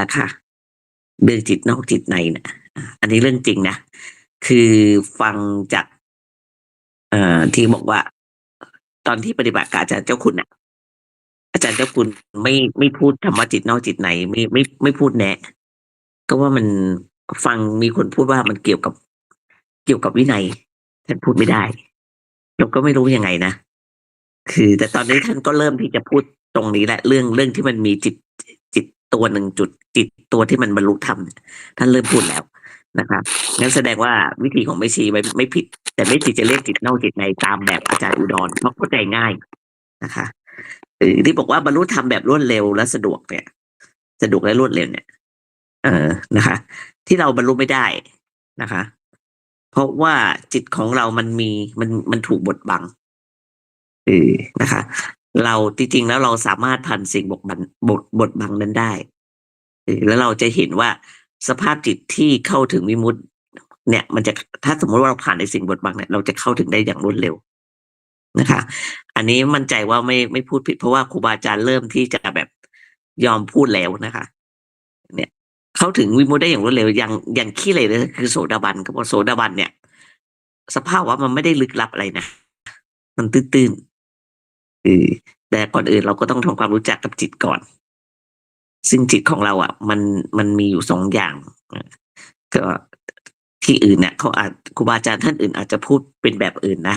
ละค่ะ เรื่องจิตนอกจิตในนะอะอันนี้เรื่องจริงนะคือฟังจากเอ่อที่บอกว่า ตอนที่ปฏิบัติกับอาจารย์เจ้าคุณน่ะอาจารย์เจ้าคุณไม่ไม่พูดธรรมะจิตนอกจิตในไม่ไม่ไม่พูดแนะ ก็ว่ามันฟังมีคนพูดว่ามันเกี่ยวกับเกี่ยวกับวินัยท่านพูดไม่ได้เราก็ไม่รู้ยังไงนะคือ แต่ตอนนี้ท่านก็เริ่มที่จะพูดตรงนี้แหละ เรื่องเรื่องที่มันมีจิต ตัวหนึ่งจุดจิตตัวที่มันบรรลุธรรมท่านเริ่มพูดแล้วนะครับงั้นแสดงว่าวิธีของไม่ชีไม่ไม่ผิด แต่ไม่ผิดจะเรียกจิตนอกจิตในตามแบบอาจารย์อุดรเพราะเข้าใจง่ายนะคะเออที่บอกว่าบรรลุธรรมแบบรวดเร็วและสะดวกเนี่ย สะดวกและรวดเร็วเนี่ย เออนะคะ ที่เราบรรลุไม่ได้นะคะ เพราะว่าจิตของเรามันมีมันมันถูกบดบังเออนะคะ เราจริงๆแล้วเราสามารถผ่านสิ่งบดบังบดบดบังนั้นได้ แล้วเราจะเห็นว่าสภาพจิตที่เข้าถึงวิมุตติเนี่ย มันจะถ้าสมมติว่าเราผ่านในสิ่งบดบังเนี่ยเราจะเข้าถึงได้อย่างรวดเร็วนะคะ อันนี้มั่นใจว่าไม่ไม่พูดผิด เพราะว่าครูบาอาจารย์เริ่มที่จะแบบยอมพูดแล้วนะคะ เนี่ย เข้าถึงวิมุตได้อย่างรวดเร็วอย่างอย่างขี้เลยเลยคือโสดาบันก็บอกโสดาบันเนี่ย สภาพว่ามันไม่ได้ลึกลับอะไรนะมันตื้นๆ เออแต่ก่อนอื่นเราก็ต้องทำความรู้จักกับจิตก่อน ซึ่งจิตของเราอะ มันมันมีอยู่สองอย่างก็ที่อื่นเนี่ยเขาอาจครูบาอาจารย์ท่านอื่นอาจจะพูดเป็นแบบอื่นนะ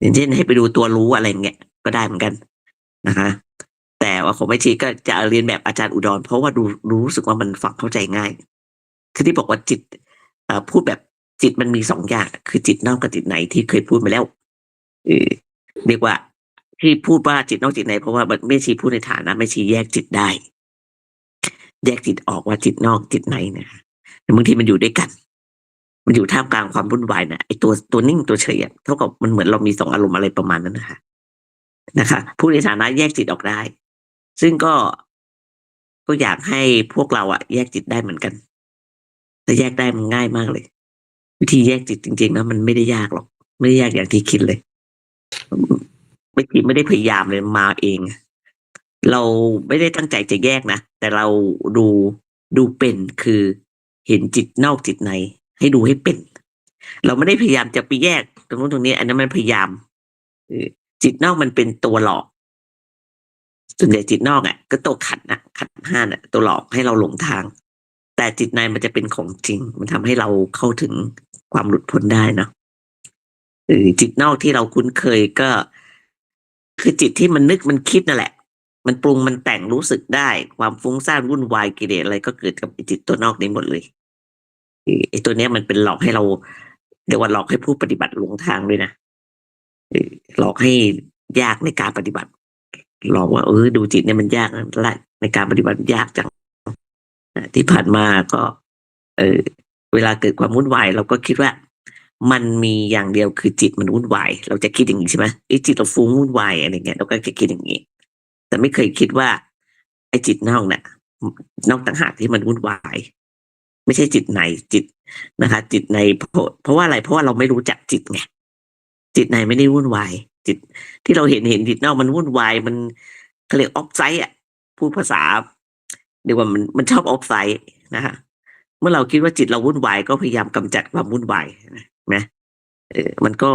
อย่างเช่นให้ไปดูตัวรู้อะไรเงี้ยก็ได้เหมือนกันนะคะแต่ว่าของไม่ชีก็จะเรียนแบบอาจารย์อุดร เพราะว่าดูรู้สึกว่ามันฟังเข้าใจง่าย คือที่บอกว่าจิตอพูดแบบจิตมันมีสองอย่าง คือจิตนอกกับจิตในที่เคยพูดมาแล้วเรียกว่า ที่พูดว่าจิตนอกจิตใน เพราะว่าไม่ชีพูดในฐานะไม่ชีแยกจิตได้ แยกจิตออกว่าจิตนอกจิตในนะคะแต่บางทีมันอยู่ด้วยกัน มันอยู่ท่ามกลางความวุ่นวายนะไอตัวตัวนิ่งตัวเฉยเท่ากับมันเหมือนเรามีสองอารมณ์อะไรประมาณนั้นนะคะนะคะผู้ในฐานะแยกจิตออกได้ ซึ่งก็ก็อยากให้พวกเราอะแยกจิตได้เหมือนกันแต่แยกได้มันง่ายมากเลย วิธีแยกจิตจริงๆนะมันไม่ได้ยากหรอก ไม่ได้ยากอย่างที่คิดเลย ไม่คิดไม่ได้พยายามเลยมาเอง เราไม่ได้ตั้งใจจะแยกนะ แต่เราดูดูเป็นคือเห็นจิตนอกจิตใน ให้ดูให้เป็น เราไม่ได้พยายามจะไปแยกตรงนู้นตรงนี้ อันนั้นมันพยายามเออจิตนอกมันเป็นตัวหลอกส่วนใหญ่จิตนอกอะก็ตัวขัดนะขัดห้าน่ะ ตัวหลอกให้เราหลงทาง แต่จิตในมันจะเป็นของจริง มันทำให้เราเข้าถึงความหลุดพ้นได้เนาะจิตนอกที่เราคุ้นเคยก็ คือจิตที่มันนึกมันคิดนั่นแหละ มันปรุงมันแต่งรู้สึกได้ ความฟุ้งซ่านวุ่นวายกิเลสอะไรก็เกิดกับจิตตัวนอกนี้หมดเลยไอ้ตัวเนี้ยมันเป็นหลอกให้เราเดี๋ยวว่าหลอกให้ผู้ปฏิบัติหลงทางด้วยนะหลอกให้ยากในการปฏิบัติ หลอกว่าเออดูจิตเนี่ยมันยากนะละในการปฏิบัติยากจังที่ผ่านมาก็ เออเวลาเกิดความวุ่นวายเราก็คิดว่า มันมีอย่างเดียวคือจิตมันวุ่นวายเราจะคิดอย่างนี้ใช่ไหมไอ้จิตเราฟุ้งวุ่นวายอะไรเงี้ยเราก็จะคิดอย่างนี้ แต่ไม่เคยคิดว่า ไอ้จิตนอกเนี่ยนอกต่างหากที่มันวุ่นวาย ไม่ใช่จิตในจิตนะคะ จิตในเพราะเพราะว่าอะไรเพราะว่าเราไม่รู้จักจิตไงจิตในไม่ได้วุ่นวาย จิตที่เราเห็นเห็นจิตนอกมันวุ่นวายมันเขาเรียกออฟไซด์อะพูดภาษาเรียกว่ามันมันชอบออฟไซด์นะคะเมื่อเราคิดว่าจิตเราวุ่นวายก็พยายามกำจัดความวุ่นวายนะ เออมันก็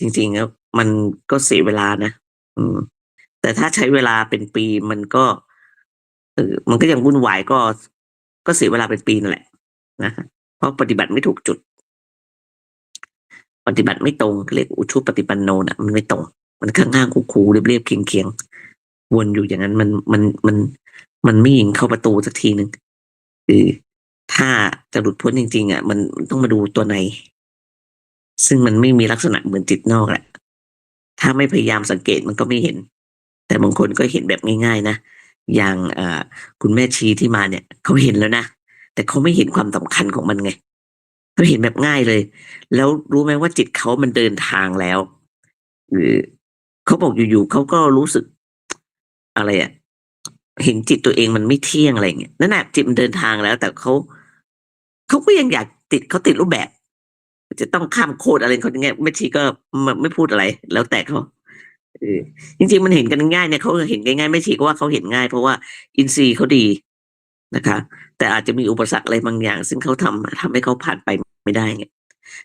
จริงๆแล้วมันก็เสียเวลานะอืม แต่ถ้าใช้เวลาเป็นปีมันก็เออมันก็ยังวุ่นวายก็ ก็เสียเวลาเป็นปีนั่นแหละนะเพราะปฏิบัติไม่ถูกจุด ปฏิบัติไม่ตรงเรียกอุชุปฏิปันโนน่ะ มันไม่ตรง มันข้างๆคูๆเรียบๆเคียงๆวนอยู่อย่างนั้นมันมันมันมันไม่ยิงเข้าประตูสักทีหนึ่งคือถ้าจะหลุดพ้นจริง ๆ อะ มันต้องมาดูตัวใน ซึ่งมันไม่มีลักษณะเหมือนจิตนอกแหละ ถ้าไม่พยายามสังเกตมันก็ไม่เห็น แต่บางคนก็เห็นแบบง่าย ๆ นะ อย่างคุณแม่ชีที่มาเนี่ยเขาเห็นแล้วนะ แต่เขาไม่เห็นความสำคัญของมันไงเขาเห็นแบบง่ายเลย แล้วรู้ไหมว่าจิตเขามันเดินทางแล้วหรือเขาบอกอยู่ๆเขาก็รู้สึกอะไรอะเห็นจิตตัวเองมันไม่เที่ยงอะไรเงี้ยนั่นแหละจิตมันเดินทางแล้ว แต่เขาเขาก็ยังอยากติดเขาติดรูปแบบ จะต้องข้ามโคดอะไรเขาอย่างเงี้ยแม่ชีก็ไม่พูดอะไร แล้วแต่เขาเออจริงๆมันเห็นกันง่ายเนี่ยเขาเห็นง่ายๆไม่ชีก็ว่าเขาเห็นง่าย เพราะว่าอินทรีย์เขาดีนะคะ แต่อาจจะมีอุปสรรคอะไรบางอย่าง ซึ่งเขาทำทำให้เขาผ่านไปไม่ได้ไง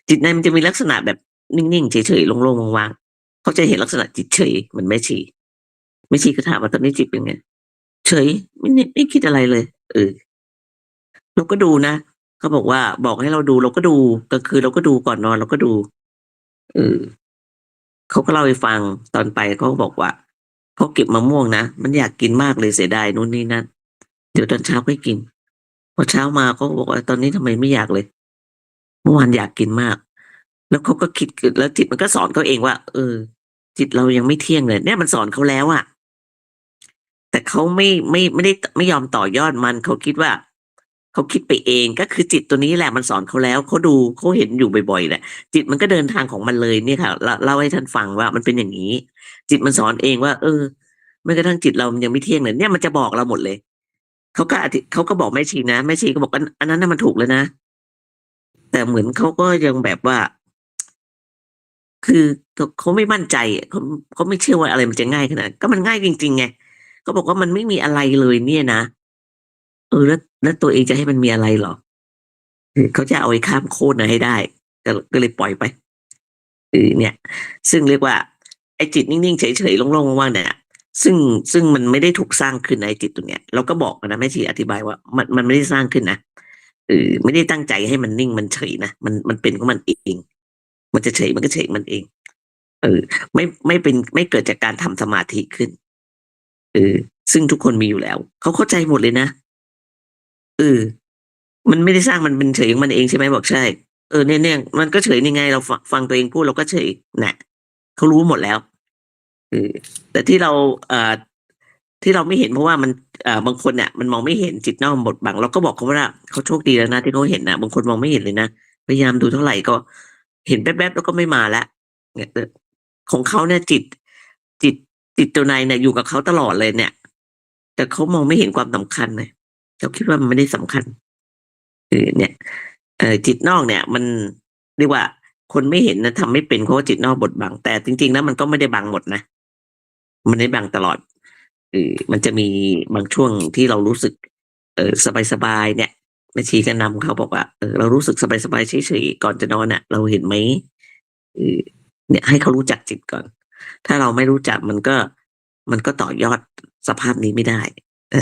จิตในมันจะมีลักษณะแบบนิ่งๆเฉยๆโล่งๆว่างๆเขาจะเห็นลักษณะจิตเฉยเหมือนแม่ชีแม่ชีก็ถามว่าตอนนี้จิตเป็นไงเฉยไม่ไม่คิดอะไรเลยเออเราก็ดูนะ เขาบอกว่าบอกให้เราดูเราก็ดูกลางคืนเราก็ดูก่อนนอนเราก็ดูเออเขาก็เล่าให้ฟังตอนไปเขาบอกว่าเขาเก็บมะม่วงนะมันอยากกินมากเลยเสียดายนู่นนี่นั่นเดี๋ยวตอนเช้าค่อยกิน พอเช้ามาเขาบอกว่าตอนนี้ทำไมไม่อยากเลย เมื่อวานอยากกินมาก แล้วเขาก็คิดแล้วจิตมันก็สอนเขาเองว่า เออ จิตเรายังไม่เที่ยงเลย เนี่ยมันสอนเขาแล้วอะแต่เขาไม่ไม่ไม่ได้ไม่ยอมต่อยอดมันเขาคิดว่า เขาคิดไปเองก็คือจิตตัวนี้แหละมันสอนเขาแล้วเขาดูเขาเห็นอยู่บ่อยๆแหละจิตมันก็เดินทางของมันเลยเนี่ยค่ะเล่าเล่าให้ท่านฟังว่ามันเป็นอย่างนี้ จิตมันสอนเองว่า เออแม้กระทั่งจิตเรามันยังไม่เที่ยงเลยเนี่ยมันจะบอกเราหมดเลยเขาก็เขาก็บอกแม่ชีนะแม่ชีก็บอกอันนั้นน่ะมันถูกแล้วนะ แต่เหมือนเขาก็ยังแบบว่า คือเขาไม่มั่นใจเขาเขาไม่เชื่อว่าอะไรมันจะง่ายขนาดก็มันง่ายจริงๆไงเขาบอกว่ามันไม่มีอะไรเลยเนี่ยนะเออแล้ว แล้วตัวเองจะให้มันมีอะไรหรอเขาจะเอาไอ้ข้ามโคตรนะให้ได้ก็ก็เลยปล่อยไปเออเนี่ย ซึ่งเรียกว่า ไอ้จิตนิ่งๆเฉยๆโล่งๆว่างๆเนี่ยซึ่งซึ่งมันไม่ได้ถูกสร้างขึ้นในจิตตัวเนี้ยเราก็บอกนะแม่ชีอธิบายว่ามันมันไม่ได้สร้างขึ้นนะเออไม่ได้ตั้งใจให้มันนิ่งมันเฉยนะมันมันเป็นของมันเอง มันจะเฉยมันก็เฉยมันเอง เออ ไม่ไม่เป็นไม่เกิดจากการทำสมาธิขึ้นเออซึ่งทุกคนมีอยู่แล้ว เขาเข้าใจหมดเลยนะ เออ มันไม่ได้สร้างมันเป็นเฉยของมันเองใช่ไหมบอกใช่ เออเนี่ยเนี่ยมันก็เฉยยังไง เราฟังตัวเองพูดเราก็เฉยนะเขารู้หมดแล้วเออแต่ที่เราเอ่อที่เราไม่เห็นเพราะว่ามันเอ่อบางคนเนี่ยมันมองไม่เห็นจิตนอกบดบังเราก็บอกเขาว่าเขาโชคดีแล้วนะที่เขาเห็นนะบางคนมองไม่เห็นเลยนะพยายามดูเท่าไหร่ก็เห็นแป๊บๆแล้วก็ไม่มาล้วเนี่ยของเขาเนี่ยจิต จิตจิตตัวในเนี่ยอยู่กับเขาตลอดเลยเนี่ย แต่เขามองไม่เห็นความสำคัญเลย เขาคิดว่ามันไม่ได้สำคัญเออเนี่ยเออจิตนอกเนี่ย มันเรียกว่า คนไม่เห็นนะทำไม่เป็นเพราะว่าจิตนอกบดบัง แต่จริง ๆ แล้วมันก็ไม่ได้บังหมดนะมันได้บังตลอดเออมันจะมีบางช่วงที่เรารู้สึก เออสบายๆเนี่ยแม่ชีก็นำเขาบอกว่าเออเรารู้สึกสบายๆเฉยๆก่อนจะนอนอะ เราเห็นไหมเออเนี่ยให้เขารู้จักจิตก่อน ถ้าเราไม่รู้จักมันก็มันก็ต่อยอดสภาพนี้ไม่ได้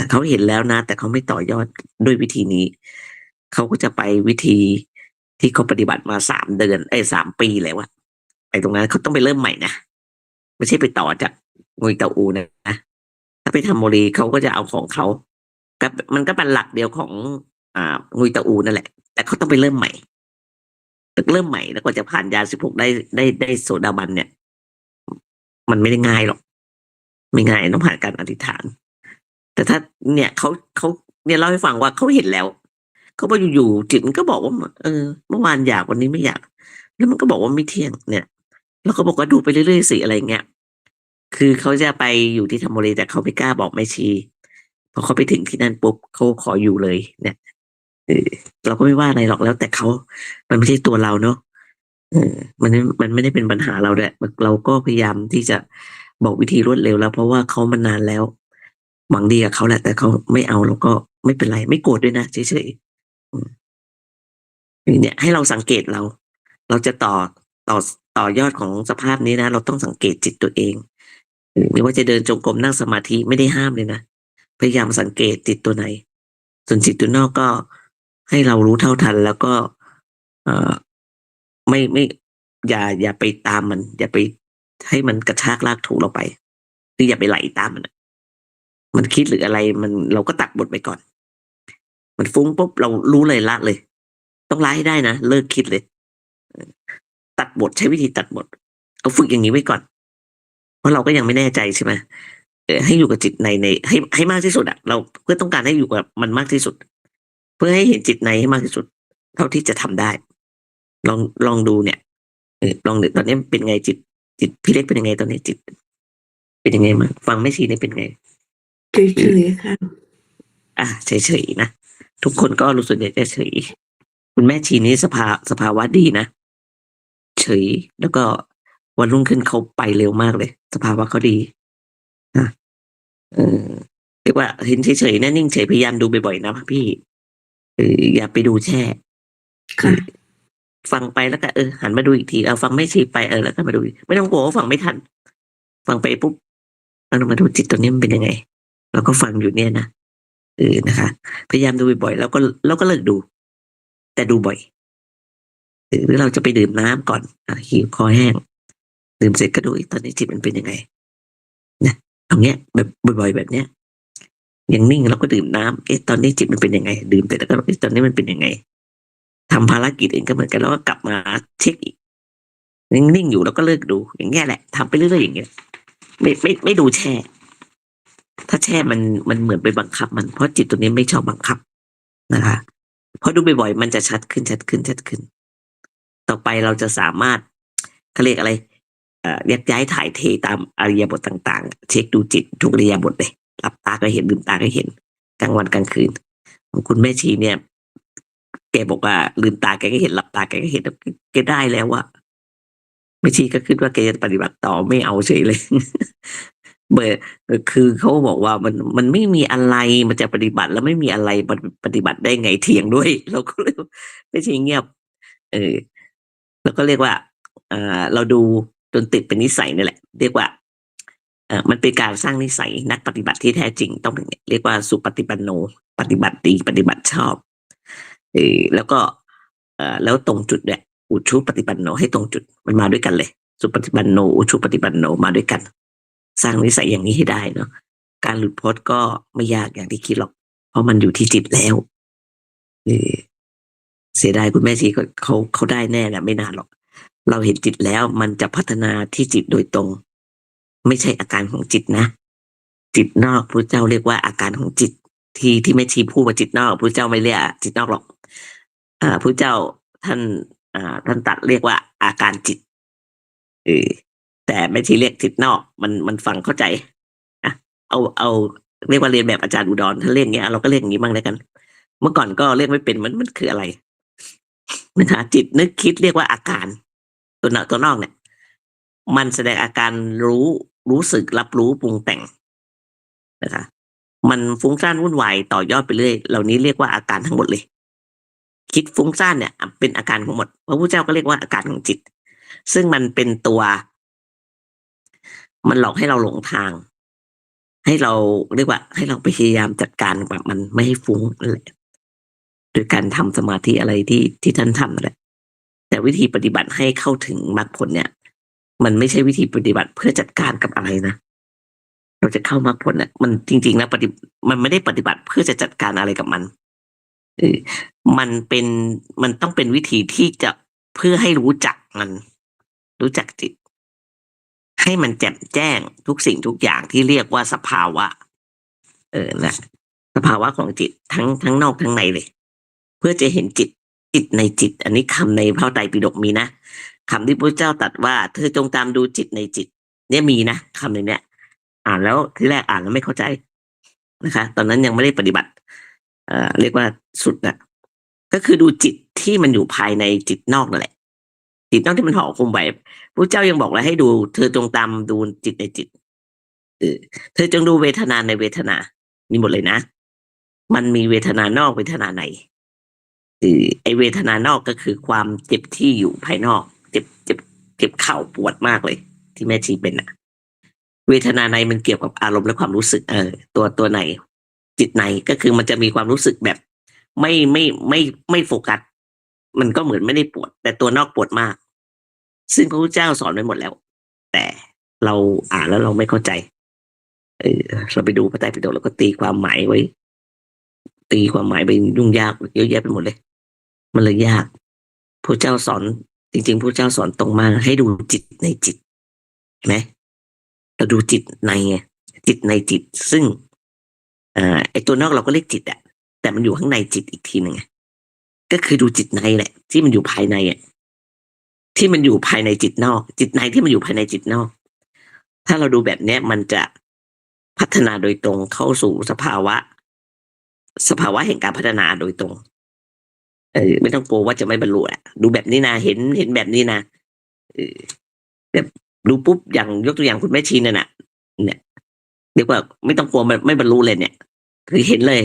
เขาเห็นแล้วนะ แต่เขาไม่ต่อยอดด้วยวิธีนี้ เขาก็จะไปวิธีที่เขาปฏิบัติมาสามเดือนไอ้สามปีแล้วอะไอ้ตรงนั้นเขาต้องไปเริ่มใหม่นะไม่ใช่ไปต่อจากงุยเตาอูนะถ้าไปทำโมรีเขาก็จะเอาของเขาก็มันก็เป็นหลักเดียวของอ่างุยเตาอูนั่นแหละ แต่เขาต้องไปเริ่มใหม่เริ่มใหม่แล้วก็จะผ่านยาสิบหกได้ได้ได้โสดาบันเนี่ย มันไม่ได้ง่ายหรอก ไม่ง่ายต้องผ่านการอธิษฐาน แต่ถ้าเนี่ยเขาเขาเนี่ยเล่าให้ฟังว่าเขาเห็นแล้วเขาบอกอยู่ๆจิตมันก็บอกว่า เออ เมื่อวานอยากวันนี้ไม่อยาก แล้วมันก็บอกว่าไม่เที่ยงเนี่ยแล้วก็บอกว่าดูไปเรื่อยๆสิอะไรเงี้ยคือเขาจะไปอยู่ที่ธรรมบุรีแต่เขาไม่กล้าบอกแม่ชีพอเขาไปถึงที่นั่นปุ๊บเขาขออยู่เลย เนี่ยเราก็ไม่ว่าอะไรหรอกแล้ว แต่เขา มันไม่ใช่ตัวเราเนาะมันมันไม่ได้เป็นปัญหาเราแหละเราก็พยายามที่จะบอกวิธีรวดเร็วแล้ว เพราะว่าเขามานานแล้ว หวังดีกับเขาแหละ แต่เขาไม่เอาเราก็ไม่เป็นไร ไม่โกรธด้วยนะเฉยๆเนี่ย ให้เราสังเกตเรา เราจะต่อต่อต่อยอดของสภาพนี้นะเราต้องสังเกตจิตตัวเองไม่ว่าจะเดินจงกรมนั่งสมาธิไม่ได้ห้ามเลยนะพยายามสังเกตจิตตัวไหน ส่วนจิตตัวนอกก็ให้เรารู้เท่าทัน แล้วก็เออไม่ไม่อย่าอย่าไปตามมัน อย่าไปให้มันกระชากลากถูเราไป หรืออย่าไปไหลตามมัน มันคิดหรืออะไรมันเราก็ตัดบทไปก่อน มันฟุ้งปุ๊บเรารู้เลยละเลย ต้องละให้ได้นะเลิกคิดเลย ตัดบทใช้วิธีตัดบท เอาฝึกอย่างนี้ไว้ก่อน เพราะเราก็ยังไม่แน่ใจใช่ไหมให้อยู่กับจิตในใน ให้ให้มากที่สุดอะเราเพื่อต้องการให้อยู่กับมันมากที่สุด เพื่อให้เห็นจิตในให้มากที่สุด เท่าที่จะทำได้ ลองลองดูเนี่ยเออลองตอนนี้เป็นไงจิต จิตพี่เล็กเป็นยังไงตอนนี้จิต เป็นยังไงมาฟังไม่ชีนี่เป็นไง เฉยๆค่ะ อะเฉยๆนะ ทุกคนก็รู้สึกจะเฉยคุณแม่ชีนี้สภาสภาวะดีนะ เฉยแล้วก็วันรุ่งขึ้นเขาไปเร็วมากเลย สภาวะเขาดีนะเออไปรียกว่าเห็นเฉยๆนะนิ่งเฉยพยายามดูบ่อยๆนะพี่เอออย่าไปดูแช่ค่ะฟังไปแล้วก็เออหันมาดูอีกทีเอาฟังไม่ชีไปเออแล้วก็มาดูอีกไม่ต้องกลัวว่าฟังไม่ทัน ฟังไปปุ๊บเรามาดูจิตตัวนี้มันเป็นยังไง เราก็ฟังอยู่เนี่ยนะเออนะคะ พยายามดูบ่อยๆแล้วก็แล้วก็เลิกดู แต่ดูบ่อยหรือเราจะไปดื่มน้ำก่อนอหิวคอแห้ง ดื่มเสร็จก็ดูอีกตอนนี้จิตมันเป็นยังไงนะเอาเงี้ยแบบบ่อย ๆ แบบเนี้ยอย่างนิ่งเราก็ดื่มน้ำเอ๊ะตอนนี้จิตมันเป็นยังไง ดื่มเสร็จแล้วก็เอ๊ะตอนนี้มันเป็นยังไงทำภารกิจอื่นก็เหมือนกันแล้วก็กลับมาเช็คอีกนิ่งๆอยู่แล้วก็เลิกดู อย่างเงี้ยแหละทำไปเรื่อยๆอย่างเงี้ยไม่ไม่ไม่ดูแช่ ถ้าแช่มันมันเหมือนไปบังคับ มันเพราะจิตตัวนี้ไม่ชอบบังคับนะคะพอดูบ่อยๆมันจะชัดขึ้นชัดขึ้นชัดขึ้น ต่อไปเราจะสามารถเขาเรียกอะไรเอ่อยกย้ายถ่ายเทตามอริยบทต่างๆ เช็คดูจิตทุกอริยบทเลยหลับตาก็เห็นลืมตาก็เห็นกลางวันกลางคืนของคุณแม่ชีเนี่ย แกบอกว่าลืมตาแกก็เห็นหลับตาแกก็เห็นแกได้แล้วว่าแม่ชีก็คิดว่าแกจะปฏิบัติต่อไม่เอาเฉยเลย คือเขาบอกว่ามันมันไม่มีอะไรมันจะปฏิบัติแล้วไม่มีอะไรปฏิปฏิบัติได้ไงเถียงด้วย เราก็เลยไม่ใช่เงียบ เออแล้วก็เรียกว่าเอ่อเราดูจนติดเป็นนิสัยนี่แหละ เรียกว่าเอ่อมันเป็นการสร้างนิสัยนักปฏิบัติที่แท้จริงต้องเรียกว่าสุปฏิปันโน ปฏิบัติดีปฏิบัติชอบเออแล้วก็เอ่อแล้วตรงจุดเนี่ยอุชุปฏิปันโนให้ตรงจุดมันมาด้วยกันเลย สุปฏิปันโนอุชุปฏิปันโนมาด้วยกัน สร้างนิสัยอย่างนี้ให้ได้เนาะการหลุดพ้นก็ไม่ยากอย่างที่คิดหรอก เพราะมันอยู่ที่จิตแล้วเออเสียดายคุณแม่ชีเขาเขาได้แน่แหละไม่นานหรอก เราเห็นจิตแล้วมันจะพัฒนาที่จิตโดยตรง ไม่ใช่อาการของจิตนะ จิตนอกพระเจ้าเรียกว่าอาการของจิตที่ที่ไม่ชีพูดว่าจิตนอกพระเจ้าไม่เรียกจิตนอกหรอก อ่าพระเจ้าท่าน อ่า ท่านตัดเรียกว่าอาการจิตเออ แต่ไม่ที่เรียกจิตนอก มันมันฟังเข้าใจอะเอาเอาเรียกว่าเรียนแบบอาจารย์อุดรท่าเรียกอย่างเงี้ยเราก็เรียกอย่างนี้บ้างแล้วกัน เมื่อก่อนก็เรียกไม่เป็นมันมันคืออะไรนะคะจิตนึกคิดเรียกว่าอาการ ตัวนอกตัวนอกเนี่ย มันแสดงอาการรู้รู้สึกรับรู้ปรุงแต่งนะคะมันฟุ้งซ่านวุ่นวายต่อยอดไปเรื่อยเหล่านี้เรียกว่าอาการทั้งหมดเลย คิดฟุ้งซ่านเนี่ย เป็นอาการของหมดพระพุทธเจ้าก็เรียกว่าอาการของจิต ซึ่งมันเป็นตัว มันหลอกให้เราหลงทาง ให้เราเรียกว่า ให้เราพยายามจัดการแบบมันไม่ให้ฟุ้งนั่นแหละโดยการทำสมาธิอะไรที่ที่ท่านทำนั่นแหละแต่วิธีปฏิบัติให้เข้าถึงมรรคผลเนี่ย มันไม่ใช่วิธีปฏิบัติเพื่อจัดการกับอะไรนะเราจะเข้ามรรคผลเนี่ยมันจริงๆแล้วปฏิมันไม่ได้ปฏิบัติเพื่อจะจัดการอะไรกับมันเออมันเป็นมันต้องเป็นวิธีที่จะเพื่อให้รู้จักมัน รู้จักจิต ให้มันแจ่มแจ้งทุกสิ่งทุกอย่างที่เรียกว่าสภาวะ เออนะสภาวะของจิตทั้งทั้งนอกทั้งในเลย เพื่อจะเห็นจิตจิตในจิต อันนี้คำในพระไตรปิฎกมีนะคำที่พระเจ้าตรัสว่า เธอจงตามดูจิตในจิต เนี่ยมีนะคำในเนี้ย อ่านแล้วที่แรกอ่านแล้วไม่เข้าใจนะคะ ตอนนั้นยังไม่ได้ปฏิบัติ เอ่อเรียกว่าสุดนะก็คือดูจิตที่มันอยู่ภายในจิตนอกนั่นแหละ จิตนอกที่มันห่อคุมไว้พระเจ้ายังบอกเลยให้ดู เธอจงตามดูจิตในจิตเออเธอจงดูเวทนาในเวทนา มีหมดเลยนะ มันมีเวทนานอกเวทนาในเออไอเวทนานอกก็คือความเจ็บที่อยู่ภายนอก เจ็บเจ็บเจ็บเข่าปวดมากเลย ที่แม่ชีเป็นอะเวทนาในมันเกี่ยวกับอารมณ์และความรู้สึก เออ ตัวตัวในจิตในก็คือมันจะมีความรู้สึกแบบ ไม่ไม่ไม่ไม่โฟกัส มันก็เหมือนไม่ได้ปวด แต่ตัวนอกปวดมาก ซึ่งพระพุทธเจ้าสอนไว้หมดแล้ว แต่เราอ่านแล้วเราไม่เข้าใจ เออเราไปดูพระไตรปิฎกแล้วก็ตีความหมายไว้ ตีความหมายไปยุ่งยากเยอะแยะไปหมดเลย มันเลยยากพระเจ้าสอน จริงๆพระเจ้าสอนตรงมาให้ดูจิตในจิตเห็นไหมเราดูจิตในจิตในจิต ซึ่งอ่อไอตัวนอกเราก็เรียกจิตอะแต่มันอยู่ข้างในจิตอีกทีหนึ่ง ก็คือดูจิตในแหละ ที่มันอยู่ภายในอะที่มันอยู่ภายในจิตนอก จิตในที่มันอยู่ภายในจิตนอก ถ้าเราดูแบบเนี้ยมันจะพัฒนาโดยตรงเข้าสู่สภาวะ สภาวะแห่งการพัฒนาโดยตรง เออไม่ต้องกลัวว่าจะไม่บรรลุอะดูแบบนี้นะเห็นเห็นแบบนี้นะเออแบบดูปุ๊บอย่างยกตัวอย่างคุณแม่ชีเนี่ยนะเนี่ยเรียกว่าไม่ต้องกลัวไม่บรรลุเลยเนี่ย คือเห็นเลย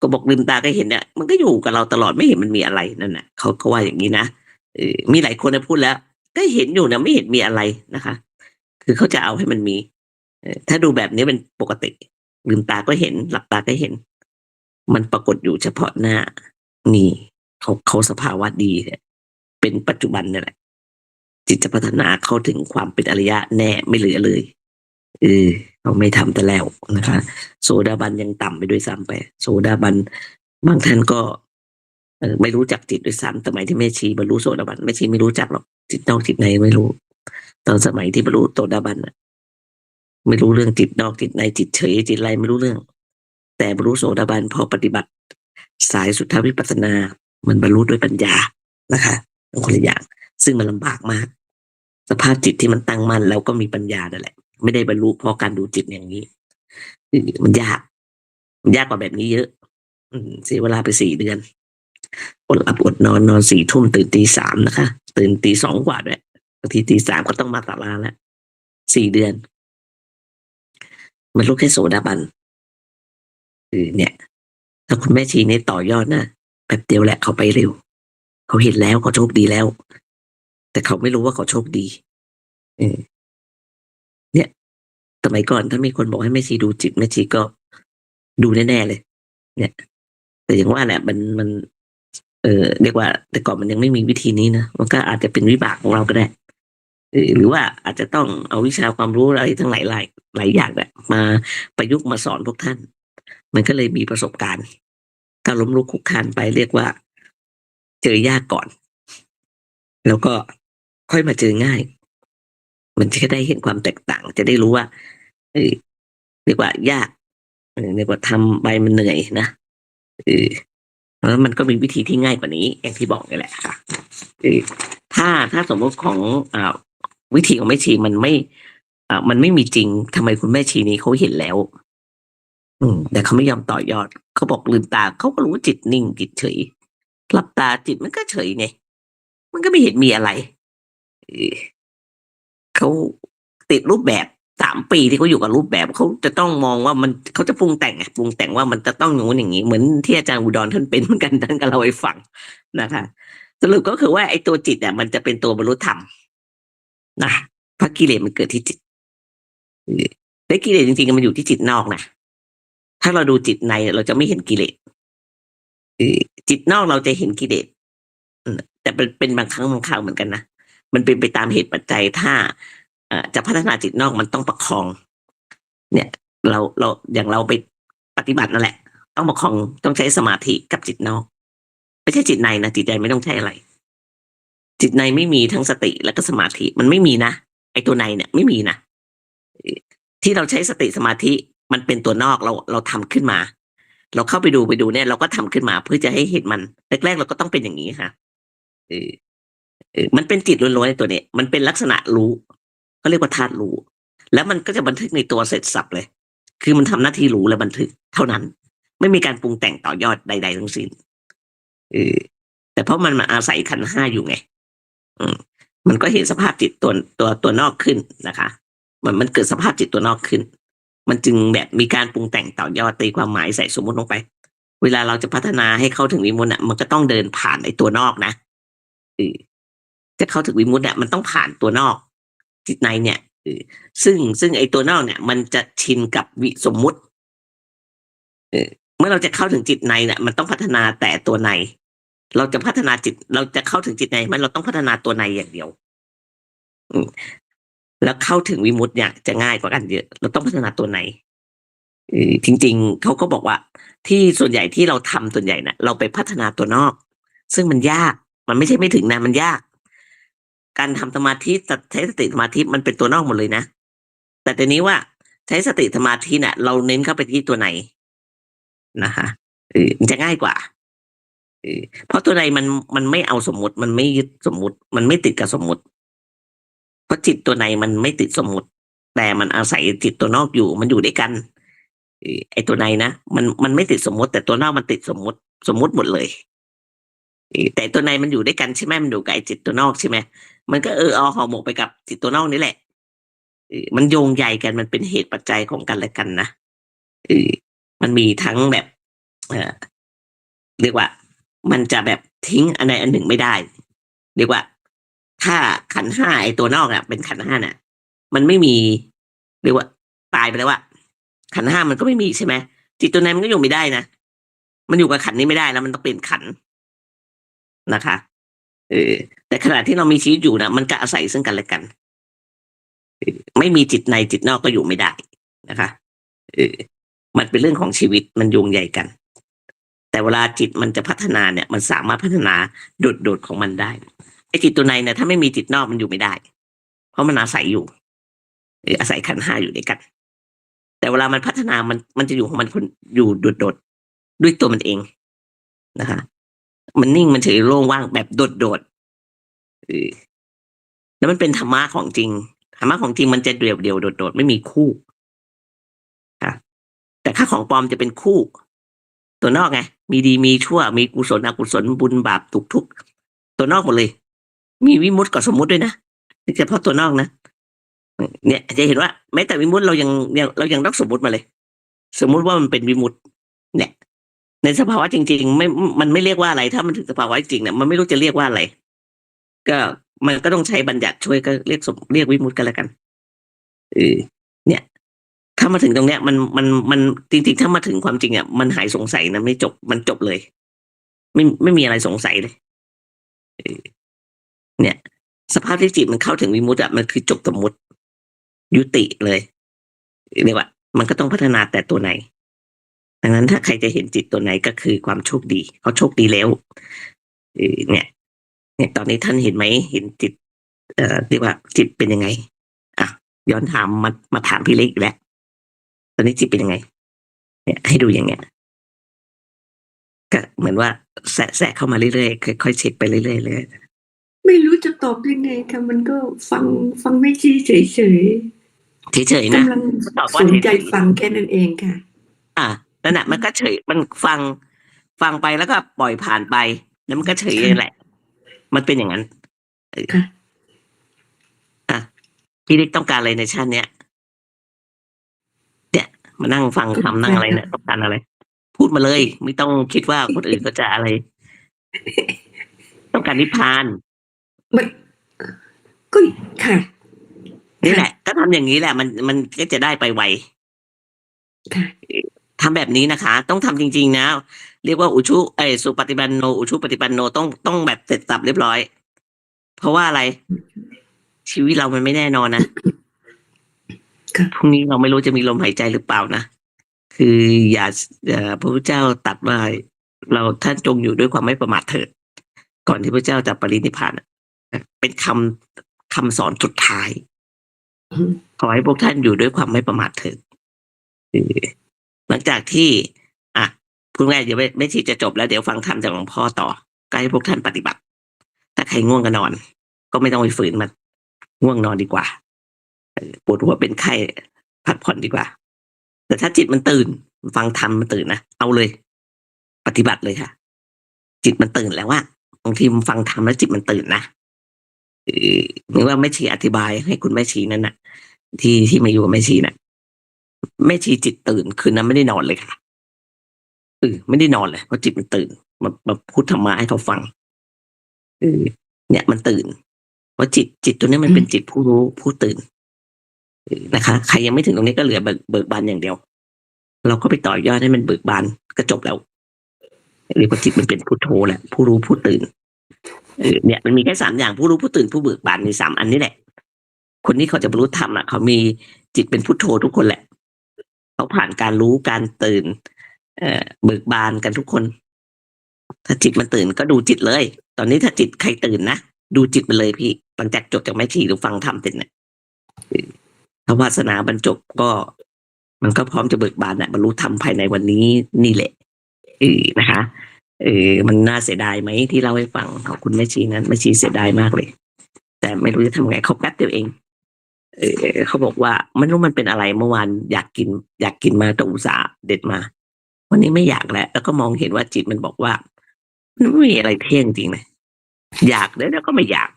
ก็บอกลืมตาก็เห็นเนี่ยมันก็อยู่กับเราตลอดไม่เห็นมันมีอะไรนั่นน่ะเขาเขาว่าอย่างนี้นะมีหลายคนพูดแล้ว ก็เห็นอยู่นะไม่เห็นมีอะไรนะคะ คือเขาจะเอาให้มันมีถ้าดูแบบนี้เป็นปกติ ลืมตาก็เห็น หลับตาก็เห็น มันปรากฏอยู่เฉพาะหน้า นี่เขาเขาสภาวะดีเนี่ยเป็นปัจจุบันนี่แหละจิตจะพัฒนาเข้าถึงความเป็นอริยะแน่ไม่เหลือเลยเออ เราไม่ทำแต่แล้วนะคะโซดาบันยังต่ำไปด้วยซ้ำไปโซดาบันบางท่านก็ไม่รู้จักจิตด้วยซ้ำสมัยที่แม่ชีบรรลุโซดาบันแม่ชีไม่รู้จักหรอกจิตนอกจิตในไม่รู้ ตอนสมัยที่บรรลุโซดาบันไม่รู้เรื่องจิตนอกจิตในจิตเฉยจิตไรไม่รู้เรื่อง แต่บรรลุโสดาบันพอปฏิบัติ สายสุทธวิปัสสนา มันบรรลุด้วยปัญญานะคะเป็นคนละอย่างซึ่งมันลำบากมาก สภาพจิตที่มันตั้งมั่นแล้วก็มีปัญญานั่นแหละ ไม่ได้บรรลุเพราะการดูจิตอย่างนี้มันยากมันยากกว่าแบบนี้เยอะ อืมเสียเวลาไปสี่เดือนอดหลับอดนอนนอนสี่ทุ่มตื่นตีสามนะคะ ตื่นตีสองกว่าด้วยบางทีตีสามก็ต้องมาศาลาแล้วสี่เดือน มันรู้แค่โสดาบันคือเนี่ย ถ้าคุณแม่ชีนี่ต่อยอดนะแป๊บเดียวแหละเขาไปเร็ว เขาเห็นแล้วเขาโชคดีแล้ว แต่เขาไม่รู้ว่าเขาโชคดี เออ เนี่ย สมัยก่อนถ้ามีคนบอกให้แม่ชีดูจิตแม่ชีก็ดูแน่ๆเลย เนี่ย แต่อย่างว่าแหละมันมันเออเรียกว่า แต่ก่อนมันยังไม่มีวิธีนี้นะมันก็อาจจะเป็นวิบากของเราก็ได้หรือว่าอาจจะต้องเอาวิชาความรู้อะไรทั้งหลายหลายหลายอย่างแบบมาประยุกต์มาสอนพวกท่าน มันก็เลยมีประสบการณ์การล้มลุกคุกคานไปเรียกว่า เจอยากก่อน แล้วก็ค่อยมาเจอง่าย มันจะได้เห็นความแตกต่าง จะได้รู้ว่าเออเรียกว่ายากเรียกว่าทำไปมันเหนื่อยนะเออแล้วมันก็มีวิธีที่ง่ายกว่านี้อย่างที่บอกนี่แหละค่ะถ้าถ้าสมมติของอวิธีของแม่ชีมันไม่อ่ามันไม่มีจริงทำไมคุณแม่ชีนี้เขาเห็นแล้ว อืม แต่เขาไม่ยอมต่อยอด เขาบอกลืมตาเขาก็รู้จิตนิ่งจิตเฉยหลับตาจิตมันก็เฉยไงมันก็ไม่เห็นมีอะไร เขาติดรูปแบบสามปีที่เขาอยู่กับรูปแบบเขาจะต้องมองว่ามันเขาจะปรุงแต่งไงปรุงแต่งว่ามันจะต้องอย่างนู้นอย่างนี้ เหมือนที่อาจารย์อุดรท่านเป็นเหมือนกันท่านก็เล่าให้ฟังนะคะสรุปก็คือว่าไอ้ตัวจิตเนี่ยมันจะเป็นตัวบรรลุธรรมนะพราะกิเลสมันเกิดที่จิตและกิเลสจริงๆมันอยู่ที่จิตนอกนะถ้าเราดูจิตในเราจะไม่เห็นกิเลสจิตนอกเราจะเห็นกิเลสแต่เป็นเป็นบางครั้งบางคราวเหมือนกันนะ มันเป็นไปตามเหตุปัจจัยถ้าจะพัฒนาจิตนอกมันต้องประคอง เนี่ยเราเราอย่างเราไปปฏิบัตินั่นแหละ ต้องประคองต้องใช้สมาธิกับจิตนอก ไม่ใช่จิตในนะจิตในไม่ต้องใช้อะไร จิตในไม่มีทั้งสติแล้วก็สมาธิมันไม่มีนะไอตัวในเนี่ยไม่มีนะที่เราใช้สติสมาธิมันเป็นตัวนอกเราเราทำขึ้นมา เราเข้าไปดูไปดูเนี่ย เราก็ทำขึ้นมาเพื่อจะให้เห็นมันแรกๆเราก็ต้องเป็นอย่างนี้ค่ะ มันเป็นจิตล้วนๆในตัวนี้ มันเป็นลักษณะรู้เขาเรียกว่าธาตุรู้ แล้วมันก็จะบันทึกในตัวเสร็จสับเลย คือมันทำหน้าที่รู้และบันทึกเท่านั้น ไม่มีการปรุงแต่งต่อยอดใด ๆ ทั้งสิ้นเออแต่เพราะมันมาอาศัยขันห้าอยู่ไง อืมมันก็เห็นสภาพจิตตัวตัวตัวนอกขึ้นนะคะ มันมันเกิดสภาพจิตตัวนอกขึ้น มันจึงแบบมีการปรุงแต่งต่อยอดตีความหมายใส่สมมติลงไป เวลาเราจะพัฒนาให้เข้าถึงวิมุตติอะมันก็ต้องเดินผ่านไอ้ตัวนอกนะเออ จะเข้าถึงวิมุตติอะมันต้องผ่านตัวนอก จิตในเนี่ยซึ่งซึ่งไอ้ตัวนอกเนี่ย มันจะชินกับวิสมมุติเมื่อเราจะเข้าถึงจิตในเนี่ยมันต้องพัฒนาแต่ตัวใน เราจะพัฒนาจิต เราจะเข้าถึงจิตในมันเราต้องพัฒนาตัวในอย่างเดียวแล้วเข้าถึงวิมุตติเนี่ยจะง่ายกว่ากันเยอะ เราต้องพัฒนาตัวในจริง ๆเขาก็บอกว่า ที่ส่วนใหญ่ที่เราทำส่วนใหญ่นะเราไปพัฒนาตัวนอก ซึ่งมันยาก มันไม่ใช่ไม่ถึงนะมันยาก การทำสมาธิใช้สติสมาธิมันเป็นตัวนอกหมดเลยนะ แต่ทีนี้ว่าใช้สติสมาธิเนี่ยเราเน้นเข้าไปที่ตัวในนะคะมันจะง่ายกว่าเพราะตัวในมันมันไม่เอาสมมติ มันไม่ยึดสมมติ มันไม่ติดกับสมมติ เพราะจิตตัวในมันไม่ติดสมมติ แต่มันอาศัยจิตตัวนอกอยู่ มันอยู่ด้วยกันไอ้ตัวในนะมันมันไม่ติดสมมติ แต่ตัวนอกมันติดสมมติ สมมติหมดเลย แต่ตัวในมันอยู่ด้วยกันใช่ไหมมันอยู่กับไอจิตตัวนอกใช่ไหมมันก็เออเอาห่อหมกไปกับจิตตัวนอกนี่แหละมันโยงใยกันมันเป็นเหตุปัจจัยของกันและกันนะมันมีทั้งแบบเออเรียกว่า มันจะแบบทิ้งอันใดอันหนึ่งไม่ได้ เรียกว่า ถ้าขันห้าไอตัวนอกอะ เป็นขันห้าน่ะ มันไม่มีเรียกว่า ตายไปแล้วว่าขันห้ามันก็ไม่มีใช่ไหมจิตตัวนั้นมันก็อยู่ไม่ได้นะมันอยู่กับขันนี้ไม่ได้แล้วมันต้องเป็นขัน นะคะเออแต่ขณะที่เรามีชีวิตอยู่นะมันก็อาศัยซึ่งกันและกันไม่มีจิตในจิตนอกก็อยู่ไม่ได้นะคะเออมันเป็นเรื่องของชีวิตมันโยงใยกัน แต่เวลาจิตมันจะพัฒนาเนี่ย มันสามารถพัฒนาโดดๆของมันได้ไอ้จิตตัวในเนี่ยถ้าไม่มีจิตนอกมันอยู่ไม่ได้ เพราะมันอาศัยอยู่อาศัยขันห้าอยู่ด้วยกัน แต่เวลามันพัฒนามันมันจะอยู่ของมันคนอยู่โดดๆด้วยตัวมันเองนะคะ มันนิ่งมันเฉยโล่งว่างแบบโดดๆเออแล้วมันเป็นธรรมะของจริง ธรรมะของจริงมันจะเดี่ยวเดียวๆโดดไม่มีคู่ค่ะแต่ค่าของปลอมจะเป็นคู่ ตัวนอกไง มีดีมีชั่ว มีกุศลอกุศลบุญบาปทุกทุกตัวนอกหมดเลย มีวิมุตต์กับสมมุติด้วยนะเฉพาะตัวนอกนะ เนี่ย จะเห็นว่าแม้แต่วิมุตต์เรายังเรายังต้องสมมุติมาเลย สมมุติว่ามันเป็นวิมุตต์เนี่ย ในสภาวะจริง ๆ ไม่ มันไม่เรียกว่าอะไร ถ้ามันถึงสภาวะจริงเนี่ยมันไม่รู้จะเรียกว่าอะไร ก็มันก็ต้องใช้บัญญัติช่วยก็เรียกสมเรียกวิมุตกันแล้วกันเออเนี่ย ถ้ามาถึงตรงเนี้ย มันมันมันจริงๆ ถ้ามาถึงความจริงอะมันหายสงสัยนะไม่จบมันจบเลย ไม่ไม่มีอะไรสงสัยเลยเนี่ย สภาพที่จิตมันเข้าถึงวิมุตต์อะมันคือจบสมมุติ ยุติเลยเรียกว่า มันก็ต้องพัฒนาแต่ตัวไหน ดังนั้นถ้าใครจะเห็นจิตตัวไหนก็คือความโชคดีเขาโชคดีแล้วเออเนี่ย เนี่ยตอนนี้ท่านเห็นไหมเห็นจิต เอ่อเรียกว่าจิตเป็นยังไงอะย้อนถามมามาถามพี่เล็กอีกแล้วตอนนี้จิตเป็นยังไง เนี่ยให้ดูอย่างเงี้ยก็เหมือนว่าแสะแสะเข้ามาเรื่อยๆค่อยๆเช็คไปเรื่อยๆเลยไม่รู้จะตอบยังไงค่ะมันก็ฟังฟังไม่ชี้เฉยเฉยๆๆนะกำลังตอบว่าสนใจเฉยๆฟังแค่นั้นเองค่ะอะ นั่นแหะมันก็เฉยมันฟังฟังไปแล้วก็ปล่อยผ่านไป แล้วมันก็เฉยเองแหละ มันเป็นอย่างนั้นเออค่ะอะพี่เล็กต้องการอะไรในชาติเนี้ยเนี่ยมานั่งฟังคำนั่งอะไรเนี่ยต้องการอะไร พูดมาเลย ไม่ต้องคิดว่าคนอื่นก็จะอะไร ต้องการนิพพานมันก็ค่ะนี่แหละ ก็ทำอย่างนี้แหละ มันมันก็จะได้ไปไวค่ะ ทำแบบนี้นะคะ ต้องทำจริง ๆ นะ เรียกว่าอุชุไอยสุปฏิบันโนอุชุปฏิบันโนต้องต้องแบบเสร็จสับเรียบร้อย เพราะว่าอะไร ชีวิตเรามันไม่แน่นอนนะค่ะพรุ่งนี้เราไม่รู้จะมีลมหายใจหรือเปล่านะคืออย่าเอ่อพระพุทธเจ้าตรัดว่าเราท่านจงอยู่ด้วยความไม่ประมาทเถิดก่อนที่พระเจ้าจะปรินิพพานอะเป็นคำคำสอนสุดท้ายอืมขอให้พวกท่านอยู่ด้วยความไม่ประมาทเถิดเออ หลังจากที่ อะพูดง่ายเดี๋ยวไม่ไม่ทีจะจบแล้วเดี๋ยวฟังธรรมจากหลวงพ่อต่อก็ให้พวกท่านปฏิบัติ ถ้าใครง่วงก็นอน ก็ไม่ต้องไปฝืนมัน ง่วงนอนดีกว่าปวดหัวเป็นไข้พักผ่อนดีกว่า แต่ถ้าจิตมันตื่น ฟังธรรมมันตื่นนะเอาเลย ปฏิบัติเลยค่ะ จิตมันตื่นแล้วว่าบางทีมันฟังธรรมแล้วจิตมันตื่นนะหรือว่าแม่ชีอธิบายให้คุณแม่ชีนั่นน่ะ ที่ที่มาอยู่กับแม่ชีน่ะ แม่ชีจิตตื่นคืนนั้นไม่ได้นอนเลยค่ะเออไม่ได้นอนเลยเพราะจิตมันตื่นมามาพูดธรรมะให้เขาฟังเออเนี่ยมันตื่นเพราะจิตจิตตัวนี้มันเป็นจิตผู้รู้ผู้ตื่นเออนะคะ ใครยังไม่ถึงตรงนี้ก็เหลือเบิกเบิกบานอย่างเดียว เราก็ไปต่อยอดให้มันเบิกบานก็จบแล้วเรียกว่าจิตมันเป็นผู้โทแหละ ผู้รู้ผู้ตื่นเออเนี่ยมันมีแค่สามอย่างผู้รู้ผู้ตื่นผู้เบิกบานมีสามอันนี้แหละ คนที่เขาจะบรรลุธรรมอะเขามีจิตเป็นพุทโธทุกคนแหละ เขาผ่านการรู้การตื่น เอ่อเบิกบานกันทุกคน ถ้าจิตมันตื่นก็ดูจิตเลย ตอนนี้ถ้าจิตใครตื่นนะดูจิตมันเลยพี่หลังจากจบจากแม่ชีหรือฟังธรรมเสร็จเนี่ยถ้าวาสนาบรรจบก็ มันก็พร้อมจะเบิกบานนะบรรลุธรรมภายในวันนี้นี่แหละเออนะคะเออมันน่าเสียดายไหมที่เล่าให้ฟังขอบคุณแม่ชีนั้นแม่ชีเสียดายมากเลย แต่ไม่รู้จะทำไงเขาแป๊บเดียวเอง เออเขาบอกว่าไม่รู้มันเป็นอะไรเมื่อวานอยากกิน อยากกินมาแต่อุตส่าห์เด็ดมา วันนี้ไม่อยากแล้ว แล้วก็มองเห็นว่าจิตมันบอกว่ามันไม่มีอะไรเที่ยงจริงเลยอยากแล้วแล้วก็ไม่อยาก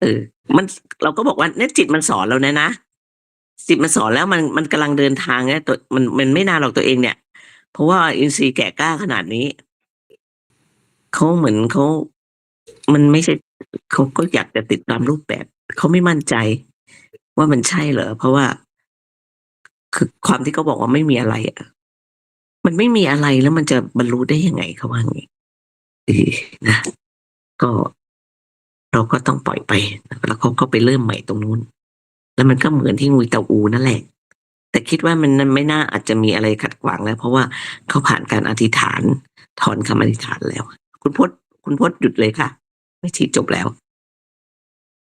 เออ มันเราก็บอกว่าเนี่ยจิตมันสอนเรานะนะสิบมาสอนแล้วมันมันกำลังเดินทางเนี่ยตัวมันมันไม่นานหรอกตัวเองเนี่ย เพราะว่าอินทรีย์แก่กล้าขนาดนี้เขาเหมือนเขามันไม่ใช่เขาก็อยากจะติดตามรูปแบบเขาไม่มั่นใจ ว่ามันใช่เหรอเพราะว่า คือความที่เขาบอกว่าไม่มีอะไรอะมันไม่มีอะไรแล้วมันจะบรรลุได้ยังไงเขาว่างี้นะก็เราก็ต้องปล่อยไป แล้วเขาก็ไปเริ่มใหม่ตรงนู้น แล้วมันก็เหมือนที่งูเตาอูนั่นแหละ แต่คิดว่ามันไม่น่าอาจจะมีอะไรขัดขวางแล้ว เพราะว่าเขาผ่านการอธิษฐาน ถอนคำอธิษฐานแล้ว คุณพจน์คุณพจน์หยุดเลยค่ะ ไม่ชีจบแล้ว